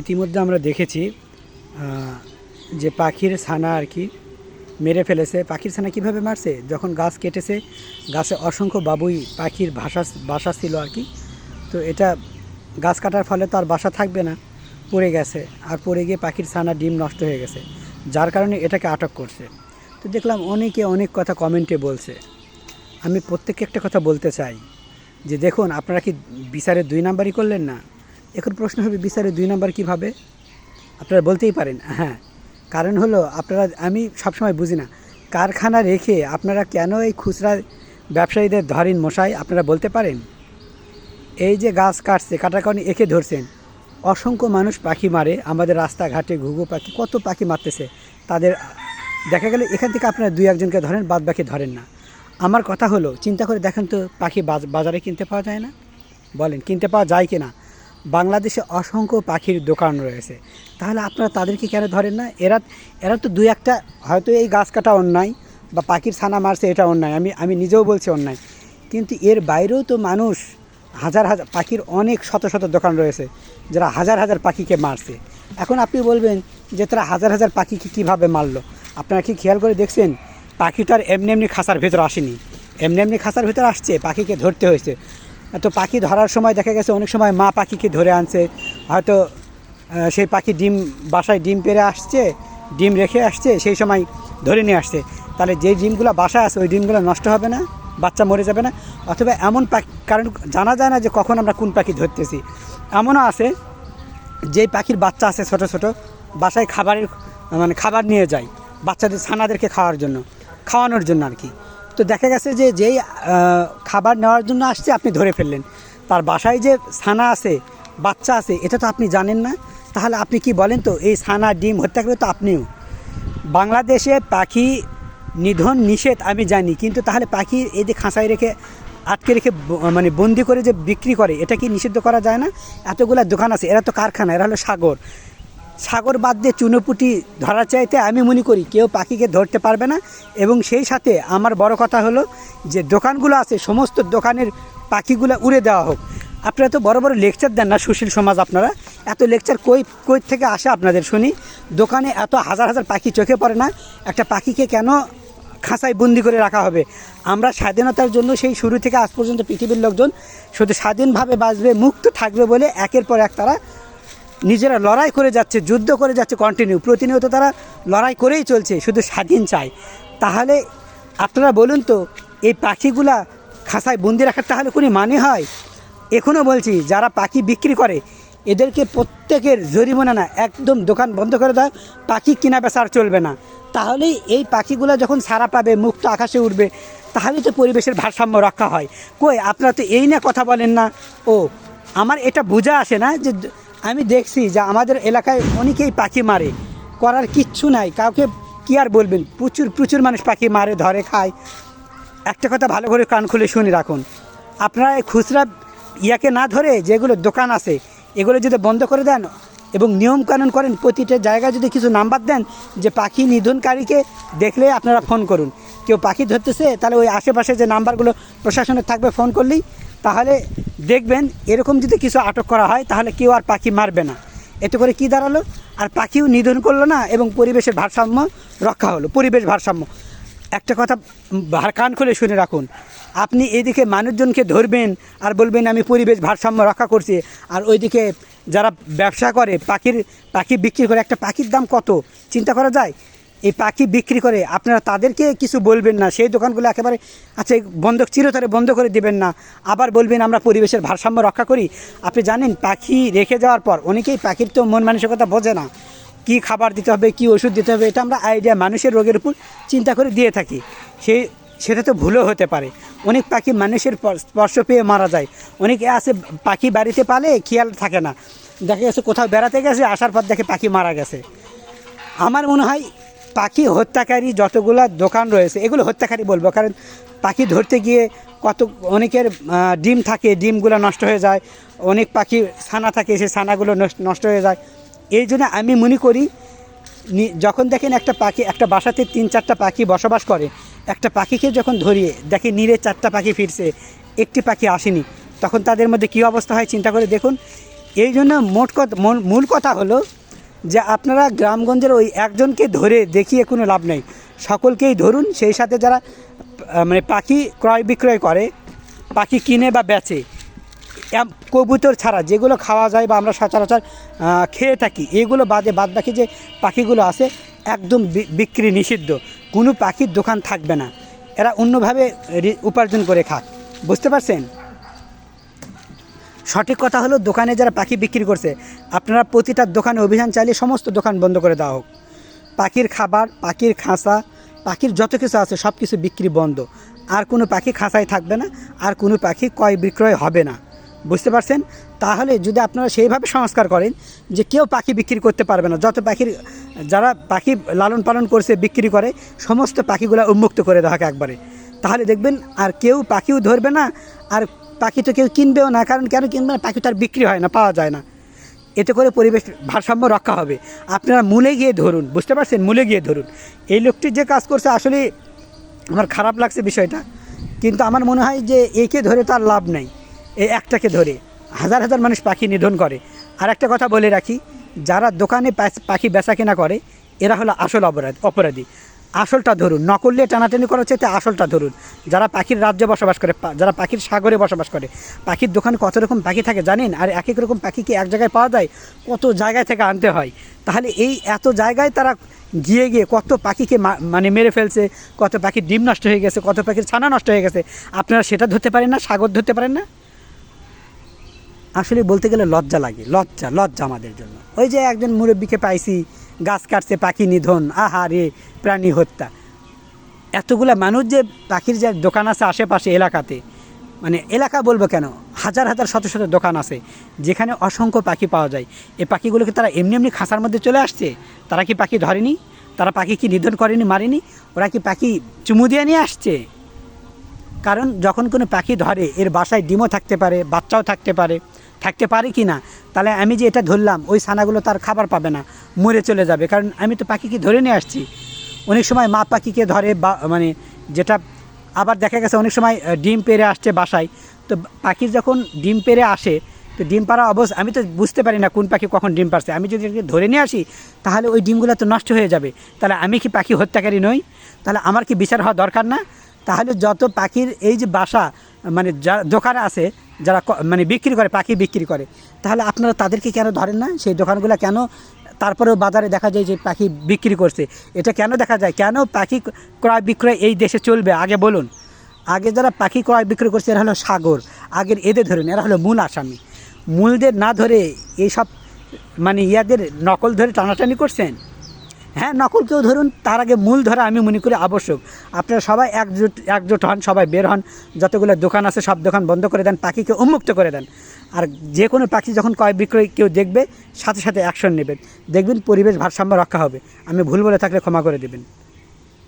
ইতিমধ্যে আমরা দেখেছি যে পাখির ছানা আর কি মেরে ফেলেছে। পাখির ছানা কীভাবে মারছে? যখন গাছ কেটেছে, গাছে অসংখ্য বাবুই, পাখির ভাষা, বাসা ছিল আর কি। তো এটা গাছ কাটার ফলে তো আর বাসা থাকবে না, পড়ে গেছে। আর পড়ে গিয়ে পাখির ছানা ডিম নষ্ট হয়ে গেছে, যার কারণে এটাকে আটক করছে। তো দেখলাম অনেকে অনেক কথা কমেন্টে বলছে। আমি প্রত্যেককে একটা কথা বলতে চাই, যে দেখুন, আপনারা কি বিচারে দুই নাম্বারই করলেন না? এখন প্রশ্ন হবে, বিচারে দুই নাম্বার কীভাবে? আপনারা বলতেই পারেন হ্যাঁ। কারণ হলো, আপনারা, আমি সবসময় বুঝি না, কারখানা রেখে আপনারা কেন এই খুচরা ব্যবসায়ীদের ধরেন মশাই, আপনারা বলতে পারেন? এই যে গাছ কাটছে কাটার কারণে একে ধরছেন, অসংখ্য মানুষ পাখি মারে, আমাদের রাস্তাঘাটে ঘুঘু পাখি, কত পাখি মারতেছে, তাদের, দেখা গেলে এখান থেকে আপনারা দুই একজনকে ধরেন, বাদ বাকি ধরেন না। আমার কথা হলো, চিন্তা করে দেখেন তো পাখি বাজারে কিনতে পাওয়া যায় না? বলেন, কিনতে পাওয়া যায় কি না বাংলাদেশে অসংখ্য পাখির দোকান রয়েছে। তাহলে আপনারা তাদেরকে কেন ধরেন না? এরা এরা তো দুই একটা, হয়তো এই গাছ কাটা অন্যায় বা পাখির ছানা মারছে এটা অন্যায়। আমি আমি নিজেও বলছি অন্যায়। কিন্তু এর বাইরেও তো মানুষ হাজার হাজার, পাখির অনেক শত শত দোকান রয়েছে যারা হাজার হাজার পাখিকে মারছে। এখন আপনি বলবেন যে তারা হাজার হাজার পাখিকে কীভাবে মারলো? আপনারা কি খেয়াল করে দেখছেন? পাখিটার এমনি এমনি খাঁচার ভেতর আসেনি। এমনি এমনি খাঁচার ভেতর আসছে, পাখিকে ধরতে হয়েছে। তো পাখি ধরার সময় দেখা গেছে অনেক সময় মা পাখিকে ধরে আনছে। হয়তো সেই পাখি ডিম, বাসায় ডিম পেড়ে আসছে, ডিম রেখে আসছে, সেই সময় ধরে নিয়ে আসছে। তাহলে যেই ডিমগুলো বাসায় আছে, ওই ডিমগুলো নষ্ট হবে না, বাচ্চা মরে যাবে না। অথবা এমন পাখি, কারণ জানা যায় না যে কখন আমরা কোন পাখি ধরতেছি। এমনও আছে, যেই পাখির বাচ্চা আছে ছোট ছোট, বাসায় খাবারের মানে খাবার নিয়ে যায়, বাচ্চাদের ছানাদেরকে খাওয়ার জন্য, খাওয়ানোর জন্য আর কি। তো দেখা গেছে যে যেই খাবার নেওয়ার জন্য আসছে, আপনি ধরে ফেললেন। তার বাসায় যে ছানা আছে, বাচ্চা আছে, এটা তো আপনি জানেন না। তাহলে আপনি কি বলেন তো, এই ছানা ডিম হত্যা করে তো আপনিও? বাংলাদেশে পাখি নিধন নিষেধ আমি জানি, কিন্তু তাহলে পাখি এই যে খাঁচায় রেখে, আটকে রেখে মানে বন্দি করে যে বিক্রি করে, এটা কি নিষিদ্ধ করা যায় না? এতগুলা দোকান আছে, এরা তো কারখানা, এরা হলো সাগর। সাগর বাদ দিয়ে চুনোপুটি ধরার চাইতে আমি মনে করি কেউ পাখিকে ধরতে পারবে না। এবং সেই সাথে আমার বড় কথা হলো যে দোকানগুলো আছে, সমস্ত দোকানের পাখিগুলো উড়ে দেওয়া হোক। আপনারা তো বড় বড় লেকচার দেন না সুশীল সমাজ আপনারা। এত লেকচার কই কই থেকে আসে আপনাদের শুনি? দোকানে এত হাজার হাজার পাখি চোখে পড়ে না। একটা পাখিকে কেন খাঁচায় বন্দি করে রাখা হবে? আমরা স্বাধীনতার জন্য সেই শুরু থেকে আজ পর্যন্ত পৃথিবীর লোকজন শুধু স্বাধীনভাবে বাঁচবে, মুক্ত থাকবে বলে একের পর এক তারা নিজেরা লড়াই করে যাচ্ছে, যুদ্ধ করে যাচ্ছে কন্টিনিউ প্রতিনিয়ত তারা লড়াই করেই চলছে, শুধু স্বাধীন চায়। তাহলে আপনারা বলুন তো, এই পাখিগুলা খাসায় বন্দি রাখার তাহলে কোনো মানে হয়? এখনও বলছি, যারা পাখি বিক্রি করে, এদেরকে প্রত্যেকের জরিমানা না, একদম দোকান বন্ধ করে দেয়, পাখি কিনা বেচা আর চলবে না। তাহলেই এই পাখিগুলো যখন সারা পাবে, মুক্ত আকাশে উঠবে তাহলে তো পরিবেশের ভারসাম্য রক্ষা হয়। কই, আপনারা তো এই না কথা বলেন না। ও, আমার এটা বোঝা আসে না যে আমি দেখছি যে আমাদের এলাকায় অনেকেই পাখি মারে। করার কিচ্ছু নাই। কাউকে কি আর বলবেন? প্রচুর প্রচুর মানুষ পাখি মারে, ধরে, খায়। একটা কথা ভালো করে কান খুলে শুনে রাখুন। আপনারা এই খুচরা ইয়াকে না ধরে যেগুলো দোকান আছে, এগুলো যদি বন্ধ করে দেন এবং নিয়মকানুন করেন, প্রতিটা জায়গায় যদি কিছু নাম্বার দেন যে পাখি নিধনকারীকে দেখলে আপনারা ফোন করুন। কেউ পাখি ধরতেছে, তাহলে ওই আশেপাশে যে নাম্বারগুলো প্রশাসনের থাকবে, ফোন করলেই তাহলে দেখবেন এরকম যদি কিছু আটক করা হয়, তাহলে কেউ আর পাখি মারবে না। এতে করে কি দাঁড়াল? আর পাখিও নিধন করল না এবং পরিবেশের ভারসাম্য রক্ষা হলো, পরিবেশ ভারসাম্য। একটা কথা ভা- কান খুলে শুনে রাখুন, আপনি এদিকে মানুষজনকে ধরবেন আর বলবেন, আমি পরিবেশ ভারসাম্য রক্ষা করছি। আর ওইদিকে যারা ব্যবসা করে, পাখির, পাখি বিক্রি করে, একটা পাখির দাম কত? চিন্তা করা যায়? এই পাখি বিক্রি করে, আপনারা তাদেরকে কিছু বলবেন না। সেই দোকানগুলো একেবারে আচ্ছা বন্ধ চিরতরে বন্ধ করে দিবেন না। আবার বলবেন, আমরা পরিবেশের ভারসাম্য রক্ষা করি। আপনি জানেন, পাখি রেখে যাওয়ার পর অনেকেই পাখির তো মন মানসিকতা বোঝে না। কি খাবার দিতে হবে, কি ওষুধ দিতে হবে, এটা আমরা আইডিয়া মানুষের রোগের উপর চিন্তা করে দিয়ে থাকি। সেই সেটা তো ভুলও হতে পারে। অনেক পাখি মানুষের পর- স্পর্শ পেয়ে মারা যায়। অনেকে আছে, পাখি বাড়িতে পালে খেয়াল থাকে না। দেখা গেছে, কোথাও বেড়াতে গেছে, আসার পর দেখে পাখি মারা গেছে। আমার মনে হয় পাখি হত্যাকারী যতগুলা দোকান রয়েছে, এগুলো হত্যাকারী বলব, কারণ পাখি ধরতে গিয়ে কত, অনেকের ডিম থাকে, ডিমগুলো নষ্ট হয়ে যায়, অনেক পাখি ছানা থাকে, সেই ছানাগুলো নষ্ট- হয়ে যায়। এই জন্য আমি মনে করি যখন দেখেন একটা পাখি, একটা বাসাতে তিন চারটা পাখি বসবাস করে, একটা পাখিকে যখন ধরিয়ে দেখে নিরে চারটা পাখি ফিরছে, একটি পাখি আসেনি, তখন তাদের মধ্যে কী অবস্থা হয় চিন্তা করে দেখুন। এই জন্য মোট কথা মূল কথা হলো যে আপনারা গ্রামগঞ্জের ওই একজনকে ধরে দেখিয়ে কোনো লাভ নেই। সকলকেই ধরুন, সেই সাথে যারা মানে পাখি ক্রয় বিক্রয় করে, পাখি কিনে বা বেচে কবুতর ছাড়া যেগুলো খাওয়া যায় বা আমরা সচরাচর খেয়ে থাকি, এগুলো বাদে বাদ বাকি যে পাখিগুলো আছে, একদম বিক্রি নিষিদ্ধ। কোনো পাখির দোকান থাকবে না। এরা অন্যভাবে উপার্জন করে খাক। বুঝতে পারছেন? সঠিক কথা হলো দোকানে যারা পাখি বিক্রি করছে, আপনারা প্রতিটা দোকানে অভিযান চালিয়ে সমস্ত দোকান বন্ধ করে দেওয়া হোক। পাখির খাবার, পাখির খাঁচা, পাখির যত কিছু আছে সব কিছু বিক্রি বন্ধ। আর কোনো পাখি খাঁচায় থাকবে না, আর কোনো পাখি ক্রয় বিক্রয় হবে না। বুঝতে পারছেন? তাহলে যদি আপনারা সেইভাবে সংস্কার করেন যে কেউ পাখি বিক্রি করতে পারবে না, যত পাখির, যারা পাখি লালন পালন করছে, বিক্রি করে, সমস্ত পাখিগুলো উন্মুক্ত করে দেওয়া হোক একবারে। তাহলে দেখবেন আর কেউ পাখিও ধরবে না, আর পাখি তো কেউ কিনবেও না, কারণ কেন কিনবে না? পাখি তো আর বিক্রি হয় না, পাওয়া যায় না। এতে করে পরিবেশ ভারসাম্য রক্ষা হবে। আপনারা মূলে গিয়ে ধরুন, বুঝতে পারছেন? মূলে গিয়ে ধরুন। এই লোকটি যে কাজ করছে, আসলে আমার খারাপ লাগছে বিষয়টা। কিন্তু আমার মনে হয় যে, একে ধরে তার লাভ নেই। এই একটাকে ধরে। হাজার হাজার মানুষ পাখি নিধন করে। আর একটা কথা বলে রাখি, যারা দোকানে পাখি বেচা কেনা করে, এরা হলো আসল অপরাধ অপরাধী। আসলটা ধরুন নকল দিয়ে টানাটানি করার চাইতে আসলটা ধরুন। যারা পাখির রাজ্যে বসবাস করে যারা পাখির সাগরে বসবাস করে, পাখির দোকানে কত রকম পাখি থাকে জানেন? আর এক এক রকম পাখি কি এক জায়গায় পাওয়া যায়? কত জায়গায় থেকে আনতে হয়? তাহলে এই এত জায়গায় তারা গিয়ে গিয়ে কত পাখিকে মানে মেরে ফেলছে, কত পাখির ডিম নষ্ট হয়ে গেছে, কত পাখির ছানা নষ্ট হয়ে গেছে। আপনারা সেটা ধরতে পারেন না? সাগর ধরতে পারেন না? আসলে বলতে গেলে লজ্জা লাগে, লজ্জা লজ্জা আমাদের জন্য। ওই যে একজন মুরব্বীকে পাইছি গাছ কাটছে, পাখি নিধন আহা রে প্রাণী হত্যা। এতগুলা মানুষ যে পাখির যে দোকান আছে আশেপাশে এলাকাতে মানে এলাকা বলব কেন? হাজার হাজার শত শত দোকান আছে, যেখানে অসংখ্য পাখি পাওয়া যায়। এই পাখিগুলোকে তারা এমনি এমনি খাঁচার মধ্যে চলে আসছে, তারা কি পাখি ধরেনি? তারা পাখি কি নিধন করেনি, মারেনি? ওরা কি পাখি চুমু দিয়ে নিয়ে আসছে? কারণ যখন কোনো পাখি ধরে, এর বাসায় ডিমও থাকতে পারে, বাচ্চাও থাকতে পারে। থাকতে পারে কি না? তাহলে আমি যে এটা ধরলাম, ওই ছানাগুলো তার খাবার পাবে না, মরে চলে যাবে। কারণ আমি তো পাখিকে ধরে নিয়ে আসছি। অনেক সময় মা পাখিকে ধরে বা মানে যেটা আবার দেখা গেছে, অনেক সময় ডিম পেড়ে আসছে বাসায়। তো পাখির যখন ডিম পেড়ে আসে, তো ডিম পাড়া অবস্থা আমি তো বুঝতে পারি না কোন পাখি কখন ডিম পারছে আমি যদি ধরে নিয়ে আসি, তাহলে ওই ডিমগুলো তো নষ্ট হয়ে যাবে। তাহলে আমি কি পাখি হত্যাকারী নই? তাহলে আমার কি বিচার হওয়া দরকার না? তাহলে যত পাখির এই যে বাসা মানে যা, দোকানে আছে যারা মানে বিক্রি করে, পাখি বিক্রি করে, তাহলে আপনারা তাদেরকে কেন ধরেন না? সেই দোকানগুলো কেন তারপরেও বাজারে দেখা যায় যে পাখি বিক্রি করছে। এটা কেন দেখা যায়? কেন পাখি ক্রয় বিক্রয় এই দেশে চলবে? আগে বলুন। আগে যারা পাখি ক্রয় বিক্রয় করছে, এরা হলো সাগর। আগের এদের ধরুন, এরা হলো মূল আসামি। মূলদের না ধরে এইসব মানে ইয়াদের নকল ধরে টানাটানি করছেন? হ্যাঁ নকল কেউ ধরুন, তার আগে মূল ধরা আমি মনে করি আবশ্যক। আপনারা সবাই একজোট একজোট হন, সবাই বের হন, যতগুলো দোকান আছে সব দোকান বন্ধ করে দেন, পাখিকে উন্মুক্ত করে দেন। আর যে কোনো পাখি যখন ক্রয় বিক্রয় কেউ দেখবে, সাথে সাথে অ্যাকশন নেবেন দেখবেন পরিবেশ ভারসাম্য রক্ষা হবে। আমি ভুল বলে থাকলে ক্ষমা করে দেবেন।